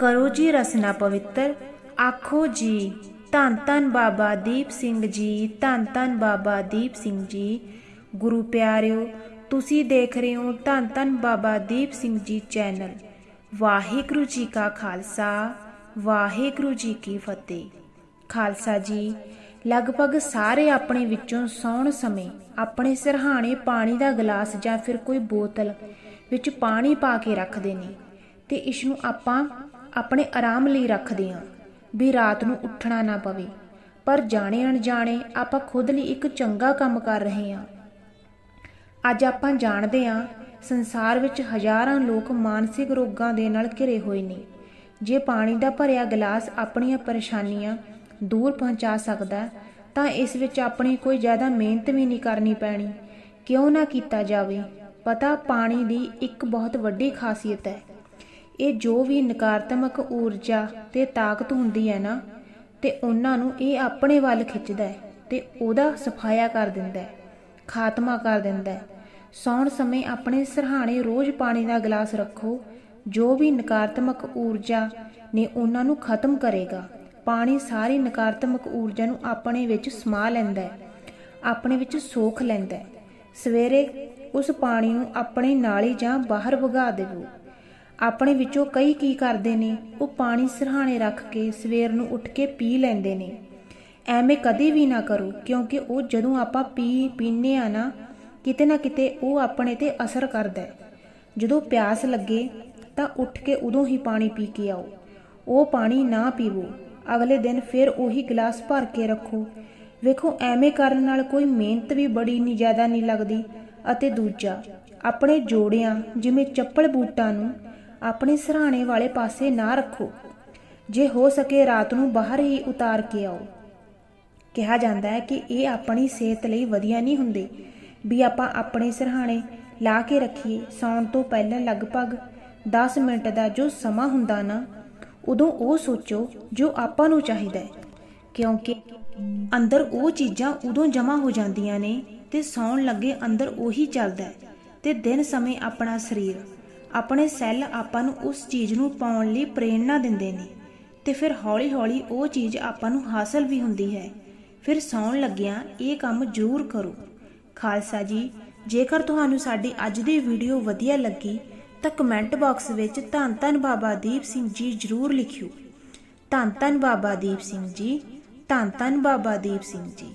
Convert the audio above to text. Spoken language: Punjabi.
ਕਰੋ ਜੀ ਰਸਨਾ ਪਵਿੱਤਰ। ਆਖੋ ਜੀ, ਧੰਨ ਧੰਨ ਬਾਬਾ ਦੀਪ ਸਿੰਘ ਜੀ, ਧੰਨ ਧੰਨ ਬਾਬਾ ਦੀਪ ਸਿੰਘ ਜੀ। ਗੁਰੂ ਪਿਆਰਿਓ, ਤੁਸੀਂ ਦੇਖ ਰਹੇ ਹੋ ਧੰਨ ਧੰਨ ਬਾਬਾ ਦੀਪ ਸਿੰਘ ਜੀ ਚੈਨਲ। ਵਾਹਿਗੁਰੂ ਜੀ ਕਾ ਖਾਲਸਾ, ਵਾਹਿਗੁਰੂ ਜੀ ਕੀ ਫਤਿਹ। ਖਾਲਸਾ ਜੀ, ਲਗਭਗ ਸਾਰੇ ਆਪਣੇ ਵਿੱਚੋਂ ਸੌਣ ਸਮੇਂ ਆਪਣੇ ਸਿਰਹਾਣੇ ਪਾਣੀ ਦਾ ਗਲਾਸ ਜਾਂ ਫਿਰ ਕੋਈ ਬੋਤਲ ਵਿੱਚ ਪਾਣੀ ਪਾ ਕੇ ਰੱਖਦੇ ਨੇ ਤੇ ਇਸ ਨੂੰ ਆਪਾਂ ਆਪਣੇ ਆਰਾਮ ਲਈ ਰੱਖਦੇ ਹਾਂ ਵੀ ਰਾਤ ਨੂੰ ਉੱਠਣਾ ਨਾ ਪਵੇ। ਪਰ ਜਾਣੇ ਅਣਜਾਣੇ ਆਪਾਂ ਖੁਦ ਲਈ ਇੱਕ ਚੰਗਾ ਕੰਮ ਕਰ ਰਹੇ ਹਾਂ। ਅੱਜ ਆਪਾਂ ਜਾਣਦੇ ਹਾਂ ਸੰਸਾਰ ਵਿੱਚ ਹਜ਼ਾਰਾਂ ਲੋਕ ਮਾਨਸਿਕ ਰੋਗਾਂ ਦੇ ਨਾਲ ਘਿਰੇ ਹੋਏ ਨੇ। ਜੇ ਪਾਣੀ ਦਾ ਭਰਿਆ ਗਲਾਸ ਆਪਣੀਆਂ ਪਰੇਸ਼ਾਨੀਆਂ ਦੂਰ ਪਹੁੰਚਾ ਸਕਦਾ ਤਾਂ ਇਸ ਵਿੱਚ ਆਪਣੀ ਕੋਈ ਜ਼ਿਆਦਾ ਮਿਹਨਤ ਵੀ ਨਹੀਂ ਕਰਨੀ ਪੈਣੀ। ਕਿਉਂ ਨਾ ਕੀਤਾ ਜਾਵੇ? ਪਤਾ ਪਾਣੀ ਦੀ ਇੱਕ ਬਹੁਤ ਵੱਡੀ ਖਾਸੀਅਤ ਹੈ। ਇਹ ਜੋ ਵੀ ਨਕਾਰਾਤਮਕ ਊਰਜਾ ਤੇ ਤਾਕਤ ਹੁੰਦੀ ਹੈ ਨਾ, ਤੇ ਉਹਨਾਂ ਨੂੰ ਇਹ ਆਪਣੇ ਵੱਲ ਖਿੱਚਦਾ ਹੈ ਤੇ ਉਹਦਾ ਸਫਾਇਆ ਕਰ ਦਿੰਦਾ ਹੈ, ਖਾਤਮਾ ਕਰ ਦਿੰਦਾ ਹੈ। ਸੌਣ ਸਮੇਂ ਆਪਣੇ ਸਰਹਾਣੇ ਰੋਜ਼ ਪਾਣੀ ਦਾ ਗਲਾਸ ਰੱਖੋ, ਜੋ ਵੀ ਨਕਾਰਾਤਮਕ ਊਰਜਾ ਨੇ ਉਹਨਾਂ ਨੂੰ ਖਤਮ ਕਰੇਗਾ। ਪਾਣੀ ਸਾਰੀ ਨਕਾਰਾਤਮਕ ਊਰਜਾ ਨੂੰ ਆਪਣੇ ਵਿੱਚ ਸਮਾ ਲੈਂਦਾ ਹੈ, ਆਪਣੇ ਵਿੱਚ ਸੋਖ ਲੈਂਦਾ ਹੈ। ਸਵੇਰੇ ਉਸ ਪਾਣੀ ਨੂੰ ਆਪਣੇ ਨਾਲੀ ਜਾਂ ਬਾਹਰ ਵਗਾ ਦੇਵੋ। ਆਪਣੇ ਵਿੱਚੋਂ ਕਈ ਕੀ ਕਰਦੇ ਨੇ, ਉਹ ਪਾਣੀ ਸਿਰਹਾਣੇ ਰੱਖ ਕੇ ਸਵੇਰ ਨੂੰ ਉੱਠ ਕੇ ਪੀ ਲੈਂਦੇ ਨੇ। ਐਵੇਂ ਕਦੇ ਵੀ ਨਾ ਕਰੋ, ਕਿਉਂਕਿ ਉਹ ਜਦੋਂ ਆਪਾਂ ਪੀ ਪੀਨੇ ਆ ਨਾ, ਕਿਤੇ ਨਾ ਕਿਤੇ ਉਹ ਆਪਣੇ ਤੇ ਅਸਰ ਕਰਦਾ ਹੈ। ਜਦੋਂ ਪਿਆਸ ਲੱਗੇ, ਤਾਂ ਉੱਠ ਕੇ ਉਦੋਂ ਹੀ ਪਾਣੀ ਪੀ ਕੇ ਆਓ। ਉਹ ਪਾਣੀ ਨਾ ਪੀਵੋ। ਅਗਲੇ ਦਿਨ ਫਿਰ ਉਹੀ ਗਲਾਸ ਭਰ ਕੇ ਰੱਖੋ। ਵੇਖੋ, ਐਵੇਂ ਕਰਨ ਨਾਲ ਕੋਈ ਮਿਹਨਤ ਵੀ ਬੜੀ ਨਹੀਂ ਜ਼ਿਆਦਾ ਨਹੀਂ ਲੱਗਦੀ। ਅਤੇ ਦੂਜਾ, ਆਪਣੇ ਜੋੜਿਆਂ, ਜਿਵੇਂ ਚੱਪਲ ਬੂਟਾਂ ਨੂੰ ਆਪਣੇ ਸਰਾਣੇ ਵਾਲੇ ਪਾਸੇ ਨਾ ਰੱਖੋ। ਜੇ ਹੋ ਸਕੇ ਰਾਤ ਨੂੰ ਬਾਹਰ ਹੀ ਉਤਾਰ ਕੇ ਆਓ। ਕਿਹਾ ਜਾਂਦਾ ਹੈ ਕਿ ਇਹ ਆਪਣੀ ਸਿਹਤ ਲਈ ਵਧੀਆ ਨਹੀਂ ਹੁੰਦੇ। ਵੀ ਆਪਾਂ ਆਪਣੇ ਸਿਰਹਾਣੇ ਲਾ ਕੇ ਰੱਖੀਏ, ਸੌਣ ਤੋਂ ਪਹਿਲਾਂ ਲਗਭਗ 10 ਮਿੰਟ ਦਾ ਜੋ ਸਮਾਂ ਹੁੰਦਾ ਨਾ, ਉਦੋਂ ਉਹ ਸੋਚੋ ਜੋ ਆਪਾਂ ਨੂੰ ਚਾਹੀਦਾ ਹੈ। ਕਿਉਂਕਿ ਅੰਦਰ ਉਹ ਚੀਜ਼ਾਂ ਉਦੋਂ ਜਮ੍ਹਾਂ ਹੋ ਜਾਂਦੀਆਂ ਨੇ ਤੇ ਸੌਣ ਲੱਗੇ ਅੰਦਰ ਉਹੀ ਚੱਲਦਾ ਹੈ ਤੇ ਦਿਨ ਸਮੇਂ ਆਪਣਾ ਸਰੀਰ ਆਪਣੇ ਸੈੱਲ ਆਪਾਂ ਨੂੰ ਉਸ ਚੀਜ਼ ਨੂੰ ਪਾਉਣ ਲਈ ਪ੍ਰੇਰਣਾ ਦਿੰਦੇ ਨੇ। ਤੇ ਫਿਰ ਹੌਲੀ-ਹੌਲੀ ਉਹ ਚੀਜ਼ ਆਪਾਂ ਨੂੰ ਹਾਸਲ ਵੀ ਹੁੰਦੀ ਹੈ। ਫਿਰ ਸੌਣ ਲੱਗਿਆਂ ਇਹ ਕੰਮ ਜ਼ਰੂਰ ਕਰੋ। ਖਾਲਸਾ ਜੀ, ਜੇਕਰ ਤੁਹਾਨੂੰ ਸਾਡੀ ਅੱਜ ਦੀ ਵੀਡੀਓ ਵਧੀਆ ਲੱਗੀ, ਤਾਂ ਕਮੈਂਟ ਬਾਕਸ ਵਿੱਚ ਧੰਨ ਧੰਨ ਬਾਬਾ ਦੀਪ ਸਿੰਘ ਜੀ ਜ਼ਰੂਰ ਲਿਖਿਓ। ਧੰਨ ਧੰਨ ਬਾਬਾ ਦੀਪ ਸਿੰਘ ਜੀ, ਧੰਨ ਧੰਨ ਬਾਬਾ ਦੀਪ ਸਿੰਘ ਜੀ।